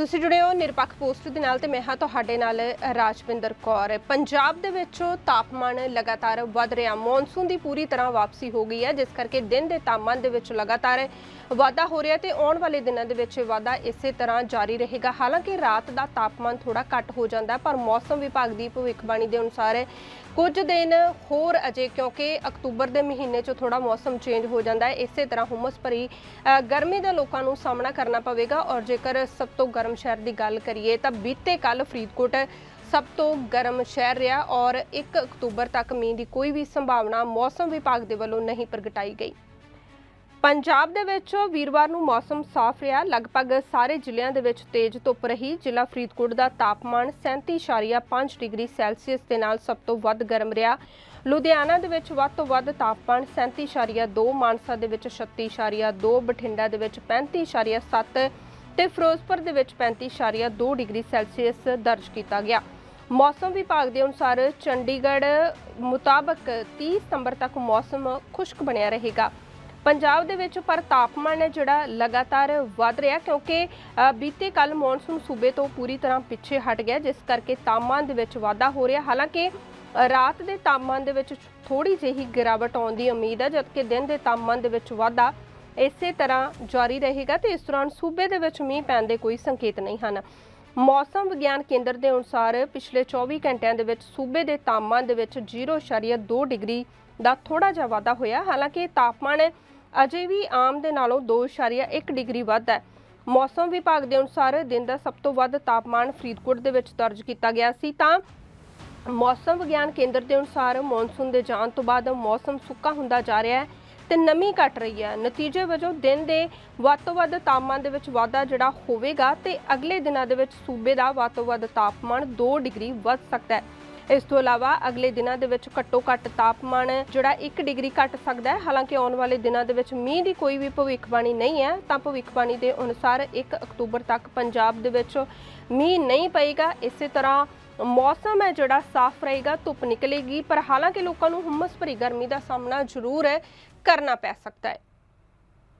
ਤੁਸੀਂ ਜੁੜੇ ਹੋ ਨਿਰਪੱਖ ਪੋਸਟ ਦੇ ਨਾਲ ਤੇ ਮੈਂ ਹਾਂ ਤੁਹਾਡੇ ਨਾਲ ਰਾਜਵਿੰਦਰ ਕੌਰ। ਪੰਜਾਬ ਦੇ ਵਿੱਚ ਤਾਪਮਾਨ ਲਗਾਤਾਰ ਵੱਧ ਰਿਹਾ। ਮੌਨਸੂਨ ਦੀ ਪੂਰੀ ਤਰ੍ਹਾਂ ਵਾਪਸੀ ਹੋ ਗਈ ਹੈ, ਜਿਸ ਕਰਕੇ ਦਿਨ ਦੇ ਤਾਪਮਾਨ ਦੇ ਵਿੱਚ ਲਗਾਤਾਰ ਵਾਧਾ ਹੋ ਰਿਹਾ ਤੇ ਆਉਣ ਵਾਲੇ ਦਿਨਾਂ ਦੇ ਵਿੱਚ ਵਾਧਾ ਇਸੇ ਤਰ੍ਹਾਂ ਜਾਰੀ ਰਹੇਗਾ। ਹਾਲਾਂਕਿ ਰਾਤ ਦਾ ਤਾਪਮਾਨ ਥੋੜਾ ਘੱਟ ਹੋ ਜਾਂਦਾ, ਪਰ ਮੌਸਮ ਵਿਭਾਗ ਦੀ ਭਵਿੱਖਬਾਣੀ ਦੇ ਅਨੁਸਾਰ ਕੁਝ ਦਿਨ ਹੋਰ ਅਜੇ, ਕਿਉਂਕਿ ਅਕਤੂਬਰ ਦੇ ਮਹੀਨੇ 'ਚ ਥੋੜਾ ਮੌਸਮ ਚੇਂਜ ਹੋ ਜਾਂਦਾ ਹੈ, ਇਸੇ ਤਰ੍ਹਾਂ ਹੁਮਸ ਭਰੀ ਗਰਮੀ ਦਾ ਲੋਕਾਂ ਨੂੰ ਸਾਹਮਣਾ ਕਰਨਾ ਪਵੇਗਾ। ਔਰ ਜੇਕਰ ਸਭ ਤੋਂ ਗਰਮ ਸ਼ਹਿਰ ਦੀ ਗੱਲ ਕਰੀਏ ਤਾਂ ਬੀਤੇ ਕੱਲ ਫਰੀਦਕੋਟ ਸਭ ਤੋਂ ਗਰਮ ਸ਼ਹਿਰ ਰਿਹਾ ਔਰ 1 ਅਕਤੂਬਰ ਤੱਕ ਮੀਂਹ ਦੀ ਕੋਈ ਵੀ ਸੰਭਾਵਨਾ ਮੌਸਮ ਵਿਭਾਗ ਦੇ ਵੱਲੋਂ ਨਹੀਂ ਪ੍ਰਗਟਾਈ ਗਈ। ਪੰਜਾਬ ਦੇ ਵਿੱਚ ਵੀਰਵਾਰ ਨੂੰ ਮੌਸਮ ਸਾਫ਼ ਰਿਹਾ। ਲਗਭਗ ਸਾਰੇ ਜ਼ਿਲ੍ਹਿਆਂ ਦੇ ਵਿੱਚ ਤੇਜ਼ ਧੁੱਪ ਰਹੀ। ਜ਼ਿਲ੍ਹਾ ਫਰੀਦਕੋਟ ਦਾ ਤਾਪਮਾਨ 37.5 ਡਿਗਰੀ ਸੈਲਸੀਅਸ ਦੇ ਨਾਲ ਸਭ ਤੋਂ ਵੱਧ ਗਰਮ ਰਿਹਾ। ਲੁਧਿਆਣਾ ਦੇ ਵਿੱਚ ਵੱਧ ਤੋਂ ਵੱਧ ਤਾਪਮਾਨ 37.2 ਮਾਨਸਾ ਦੇ ਵਿੱਚ 36.2 ਬਠਿੰਡਾ ਦੇ ਵਿੱਚ 35.7 ਤੇ ਫਿਰੋਜ਼ਪੁਰ ਦੇ ਵਿੱਚ 35.2 ਡਿਗਰੀ ਸੈਲਸੀਅਸ ਦਰਜ ਕੀਤਾ ਗਿਆ। ਮੌਸਮ ਵਿਭਾਗ ਦੇ ਅਨੁਸਾਰ ਚੰਡੀਗੜ੍ਹ ਮੁਤਾਬਕ 30 ਸਤੰਬਰ ਤੱਕ ਮੌਸਮ ਖੁਸ਼ਕ ਬਣਿਆ ਰਹੇਗਾ। ਪੰਜਾਬ ਦੇ ਵਿੱਚ ਪਰ ਤਾਪਮਾਨ ਹੈ ਜਿਹੜਾ ਲਗਾਤਾਰ ਵਧ ਰਿਹਾ ਕਿਉਂਕਿ ਬੀਤੇ ਕੱਲ ਮੌਨਸੂਨ ਸੂਬੇ ਤੋਂ ਪੂਰੀ ਤਰ੍ਹਾਂ ਪਿੱਛੇ ਹਟ ਗਿਆ, ਜਿਸ ਕਰਕੇ ਤਾਪਮਾਨ ਦੇ ਵਿੱਚ ਵਾਧਾ ਹੋ ਰਿਹਾ। ਹਾਲਾਂਕਿ ਰਾਤ ਦੇ ਤਾਪਮਾਨ ਦੇ ਵਿੱਚ ਥੋੜੀ ਜਿਹੀ ਗਿਰਾਵਟ ਆਉਣ ਦੀ ਉਮੀਦ ਹੈ, ਜਦਕਿ ਦਿਨ ਦੇ ਤਾਪਮਾਨ ਦੇ ਵਿੱਚ ਵਾਧਾ ਇਸੇ ਤਰ੍ਹਾਂ ਜਾਰੀ ਰਹੇਗਾ ਤੇ ਇਸ ਦੌਰਾਨ ਸੂਬੇ ਦੇ ਵਿੱਚ ਮੀਂਹ ਪੈਣ ਦੇ ਕੋਈ ਸੰਕੇਤ ਨਹੀਂ ਹਨ। ਮੌਸਮ ਵਿਗਿਆਨ ਕੇਂਦਰ ਦੇ ਅਨੁਸਾਰ ਪਿਛਲੇ 24 ਘੰਟਿਆਂ ਦੇ ਵਿੱਚ ਸੂਬੇ ਦੇ ਤਾਪਮਾਨ ਦੇ ਵਿੱਚ 0.2 ਡਿਗਰੀ ਦਾ ਥੋੜਾ ਜਿਹਾ ਵਾਧਾ ਹੋਇਆ। ਹਾਲਾਂਕਿ ਤਾਪਮਾਨ ਅਜੇ ਵੀ ਆਮ ਦੇ ਨਾਲੋਂ 2.1 ਡਿਗਰੀ ਵੱਧ ਹੈ। ਮੌਸਮ ਵਿਭਾਗ ਦੇ ਅਨੁਸਾਰ ਦਿਨ ਦਾ ਸਭ ਤੋਂ ਵੱਧ ਤਾਪਮਾਨ ਫਰੀਦਕੋਟ ਦੇ ਵਿੱਚ ਦਰਜ ਕੀਤਾ ਗਿਆ ਸੀ। ਤਾਂ ਮੌਸਮ ਵਿਗਿਆਨ ਕੇਂਦਰ ਦੇ ਅਨੁਸਾਰ ਮੌਨਸੂਨ ਦੇ ਜਾਣ ਤੋਂ ਬਾਅਦ ਮੌਸਮ ਸੁੱਕਾ ਹੁੰਦਾ ਜਾ ਰਿਹਾ ਹੈ। ਤੇ ਨਮੀ ਘਟ ਰਹੀ ਹੈ। ਨਤੀਜੇ ਵਜੋਂ ਦਿਨ ਦੇ ਵੱਧ ਤੋਂ ਵੱਧ ਤਾਪਮਾਨ ਦੇ ਵਿੱਚ ਵਾਧਾ ਜਿਹੜਾ ਹੋਵੇਗਾ ਤੇ ਅਗਲੇ ਦਿਨਾਂ ਦੇ ਵਿੱਚ ਸੂਬੇ ਦਾ ਵੱਧ ਤੋਂ ਵੱਧ ਤਾਪਮਾਨ 2 ਡਿਗਰੀ ਵੱਧ ਸਕਦਾ ਹੈ। ਇਸ ਤੋਂ ਇਲਾਵਾ ਅਗਲੇ ਦਿਨਾਂ ਦੇ ਵਿੱਚ ਘੱਟੋ ਘੱਟ ਤਾਪਮਾਨ ਜਿਹੜਾ 1 ਡਿਗਰੀ ਘਟ ਸਕਦਾ ਹੈ। ਹਾਲਾਂਕਿ ਆਉਣ ਵਾਲੇ ਦਿਨਾਂ ਦੇ ਵਿੱਚ ਮੀਂਹ ਦੀ ਕੋਈ ਵੀ ਭਵਿੱਖਬਾਣੀ ਨਹੀਂ ਹੈ, ਤਾਂ ਭਵਿੱਖਬਾਣੀ ਦੇ ਅਨੁਸਾਰ 1 ਅਕਤੂਬਰ ਤੱਕ ਪੰਜਾਬ ਦੇ ਵਿੱਚ ਮੀਂਹ ਨਹੀਂ ਪਏਗਾ। ਇਸੇ ਤਰ੍ਹਾਂ ਮੌਸਮ ਹੈ ਜਿਹੜਾ ਸਾਫ਼ ਰਹੇਗਾ, ਧੁੱਪ ਨਿਕਲੇਗੀ, ਪਰ ਹਾਲਾਂਕਿ ਲੋਕਾਂ ਨੂੰ ਹੁਮਸ ਭਰੀ ਗਰਮੀ ਦਾ ਸਾਹਮਣਾ ਜ਼ਰੂਰ ਹੈ ਕਰਨਾ ਪੈ ਸਕਦਾ ਹੈ।